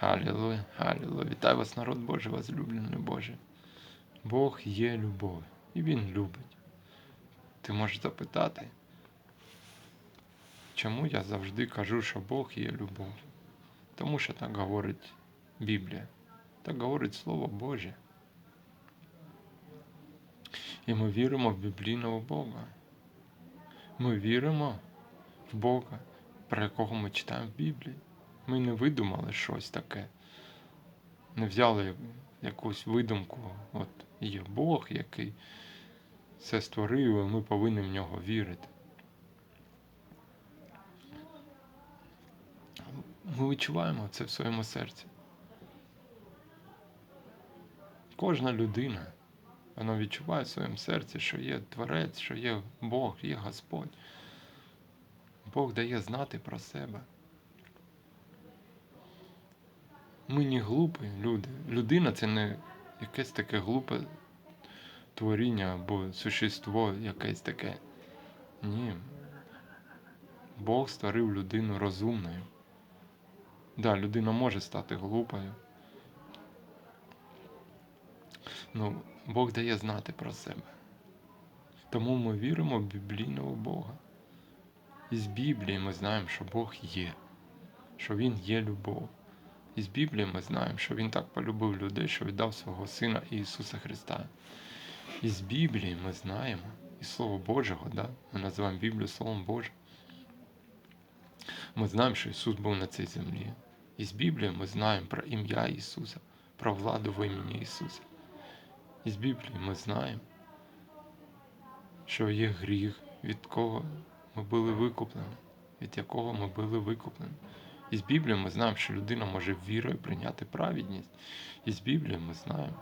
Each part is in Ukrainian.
Халілуя, халілуя. Вітаю вас, народ Божий, возлюблений Боже. Бог є любов, і Він любить. Ти можеш запитати, чому я завжди кажу, що Бог є любов? Тому що так говорить Біблія, так говорить Слово Боже. І ми віримо в біблійного Бога. Ми віримо в Бога, про якого ми читаємо в Біблії. Ми не видумали щось таке. Не взяли якусь видумку. От є Бог, який все створив, і ми повинні в нього вірити. Ми відчуваємо це в своєму серці. Кожна людина, вона відчуває в своєму серці, що є Творець, що є Бог, є Господь. Бог дає знати про себе. Ми не глупі люди. Людина це не якесь таке глупе творіння або существо якесь таке. Ні. Бог створив людину розумною. Да, людина може стати глупою. Ну, Бог дає знати про себе. Тому ми віримо в біблійного Бога. І з Біблії ми знаємо, що Бог є, що Він є любов. І з Біблії ми знаємо, що Він так полюбив людей, що віддав свого Сина Ісуса Христа. І з Біблії ми знаємо, і Слово Божого, да? ми називаємо Біблію Словом Божим. Ми знаємо, що Ісус був на цій землі. І з Біблії ми знаємо про ім'я Ісуса, про владу в імені Ісуса. І з Біблії ми знаємо, що є гріх, від кого ми були викуплені, від якого ми були викуплені. І з Біблії ми знаємо, що людина може вірою прийняти праведність. І з Біблії ми знаємо,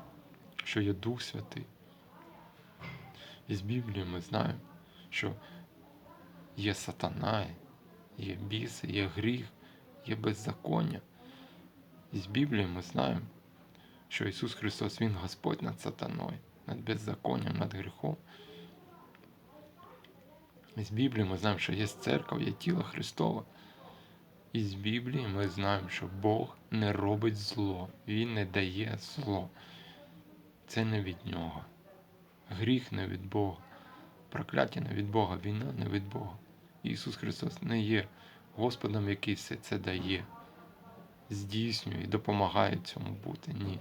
що є Дух Святий. І з Біблії ми знаємо, що є сатана, є біси, є гріх, є беззаконня. І з Біблії ми знаємо, що Ісус Христос Він Господь над сатаною, над беззаконням, над гріхом. І з Біблії ми знаємо, що є церква, є тіло Христове. І з Біблії ми знаємо, що Бог не робить зло, Він не дає зло. Це не від Нього. Гріх не від Бога, прокляття не від Бога, війна не від Бога. Ісус Христос не є Господом, який все це дає, здійснює і допомагає цьому бути. Ні.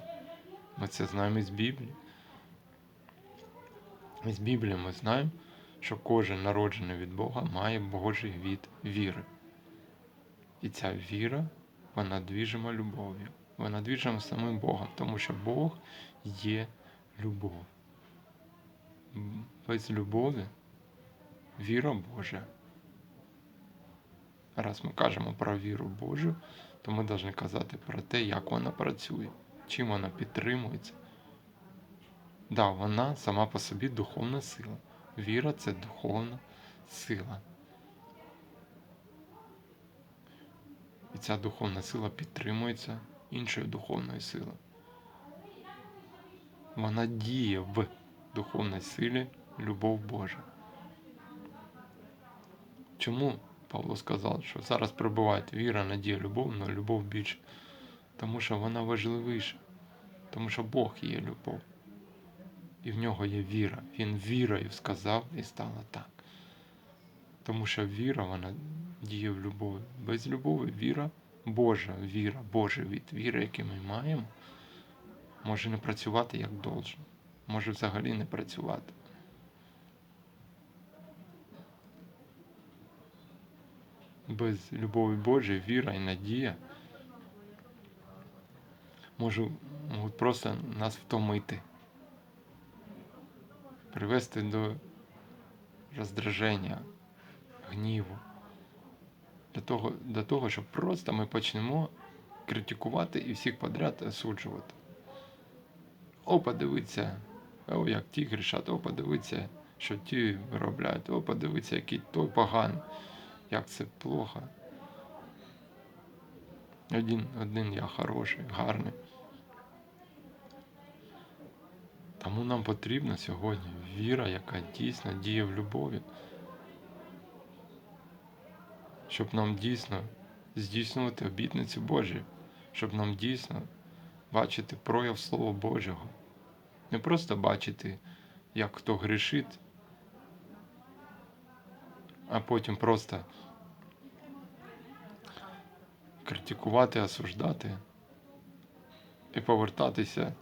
Ми це знаємо із Біблії. З Біблії ми знаємо, що кожен народжений від Бога має Божий від віри. І ця віра, вона двіжима любов'ю. Вона двіжима самим Богом, тому що Бог є любов. Без любові віра Божа. Раз ми кажемо про віру Божу, то ми повинні казати про те, як вона працює, чим вона підтримується. Да, вона сама по собі духовна сила. Віра це духовна сила. І ця духовна сила підтримується іншою духовною силою. Вона діє в духовній силі любов Божа. Чому Павло сказав, що зараз прибувають віра, надія, любов, але любов більше? Тому що вона важливіша, тому що Бог є любов. І в нього є віра. Він вірою сказав і стало так. Тому що віра, вона діє в любові. Без любові віра Божа віра, Божа від віри, яку ми маємо, може не працювати як должно. Може взагалі не працювати. Без любові Божої віра і надія можуть просто нас втомити, привести до роздраження, гніву для того, для того, щоб просто ми почнемо критикувати і всіх подряд осуджувати. О, подивіться, о, як ті грішать, о, подивіться, що ті виробляють, о, подивіться, який той поганий, як це плохо. Один, один я хороший, гарний. Тому нам потрібна сьогодні віра, яка дійсно діє в любові щоб нам дійсно здійснювати обітниці Божі, щоб нам дійсно бачити прояв Слова Божого. Не просто бачити, як хто грішить, а потім просто критикувати, осуждати і повертатися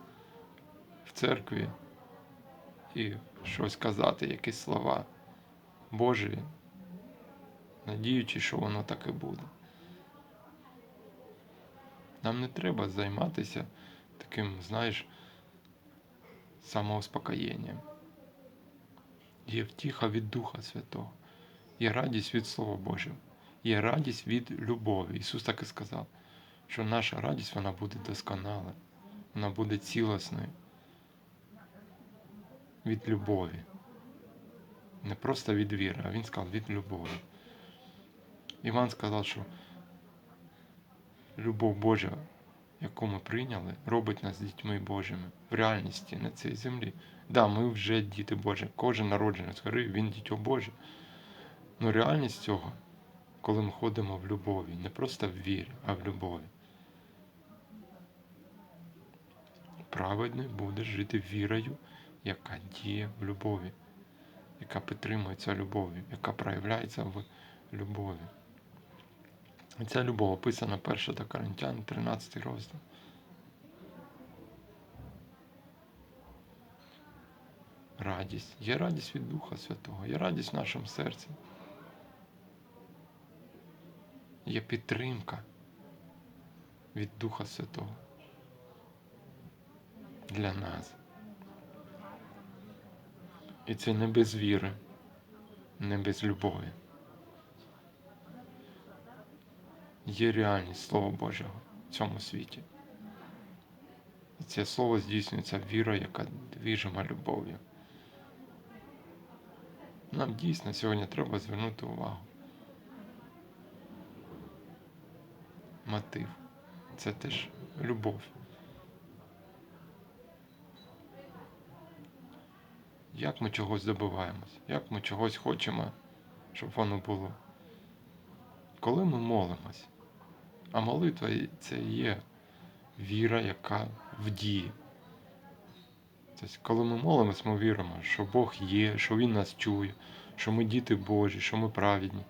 в церкві і щось казати, якісь слова Божі, надіючись, що воно так і буде. Нам не треба займатися таким, знаєш, самоуспокоєнням. Є втіха від Духа Святого, є радість від Слова Божого, є радість від любові. Ісус так і сказав, що наша радість вона буде досконала, вона буде цілісною від любові. Не просто від віри, а Він сказав від любові. Іван сказав, що любов Божа, яку ми прийняли, робить нас дітьми Божими в реальності на цій землі. Да, ми вже діти Божі, кожен народжений згори, він дітьо Боже. Ну реальність цього, коли ми ходимо в любові, не просто в вірі, а в любові. Праведний буде жити вірою, яка діє в любові, яка підтримується любов'ю, яка проявляється в любові. Ця любов описана 1 до Коринтян, 13 розділ. Радість. Є радість від Духа Святого, є радість в нашому серці. Є підтримка від Духа Святого для нас. І це не без віри, не без любові. Є реальність Слова Божого в цьому світі. І це слово здійснюється віра, яка двіжима любов'ю. Нам дійсно сьогодні треба звернути увагу. Мотив. Це теж любов. Як ми чогось добиваємось, як ми чогось хочемо, щоб воно було. Коли ми молимось, а молитва це є віра, яка в дії. Тобто, коли ми молимось, ми віримо, що Бог є, що Він нас чує, що ми діти Божі, що ми праведні.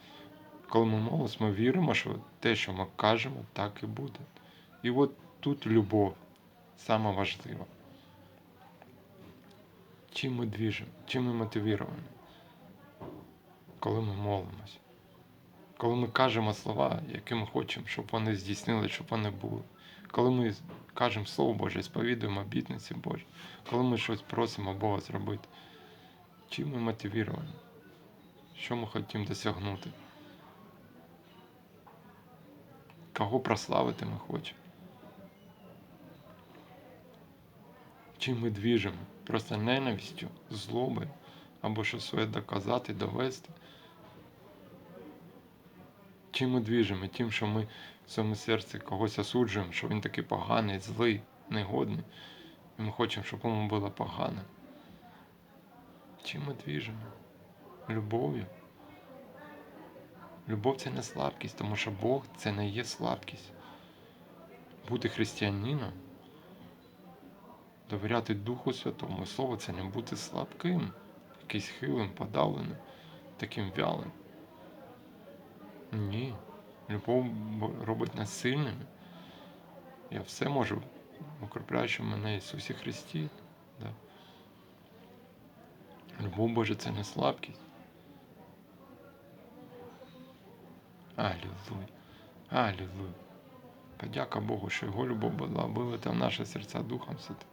Коли ми молимось, ми віримо, що те, що ми кажемо, так і буде. І от тут любов сама важлива. Чим ми двіжимо, чим ми мотивіровані, коли ми молимось. Коли ми кажемо слова, які ми хочемо, щоб вони здійснили, щоб вони були. Коли ми кажемо Слово Боже, сповідуємо обітниці Божі, коли ми щось просимо Бога зробити, чим ми мотивіровані? Що ми хочемо досягнути? Кого прославити ми хочемо? Чим ми двіжимо? Просто ненавистю, злобою, або що своє доказати, довести. Чим ми двіжимо? Тим, що ми в своєму серці когось осуджуємо, що він такий поганий, злий, негодний. І ми хочемо, щоб йому було погано. Чим ми двіжимо? Любов'ю. Любов це не слабкість, тому що Бог це не є слабкість. Бути християнином, довіряти Духу Святому, Слово це не бути слабким, якийсь хилим, подавленим, таким вялим. Ні. Любов робить нас сильними. Я все можу, укріпляючи мене Ісусі Христі. Да. Любов Божа це не слабкість. Алілуя. Алілуя. Подяка Богу, що Його любов була вилита в наші серця Духом Святим.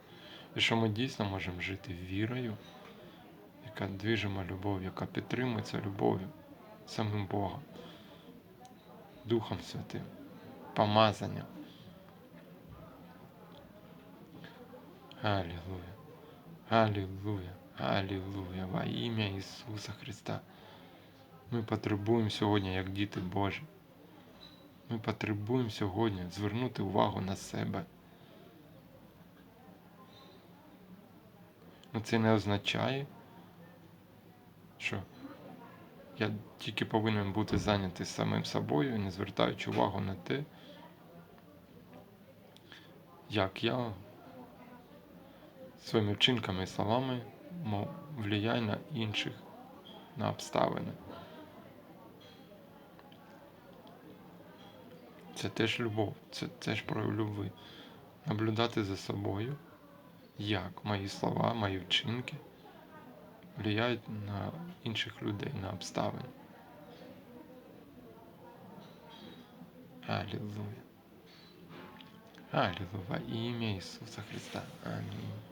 І що ми дійсно можемо жити вірою, яка двіжима любов, яка підтримується любов'ю самим Богом. Духом Святим, помазанням. Аллилуйя, Аллилуйя, Аллилуйя, во ім'я Ісуса Христа. Ми потребуємо сьогодні, як діти Божі. Ми потребуємо сьогодні звернути увагу на себе. Ну це не означає, що я тільки повинен бути зайнятий самим собою не звертаючи увагу на те, як я своїми вчинками і словами мо- влияю на інших, на обставини. Це теж любов, це теж прояв любви. Наблюдати за собою, як мої слова, мої вчинки влияють на інших людей, на обставини. Аллилуйя. Аллилуйя. Во ім'я Ісуса Христа. Амінь.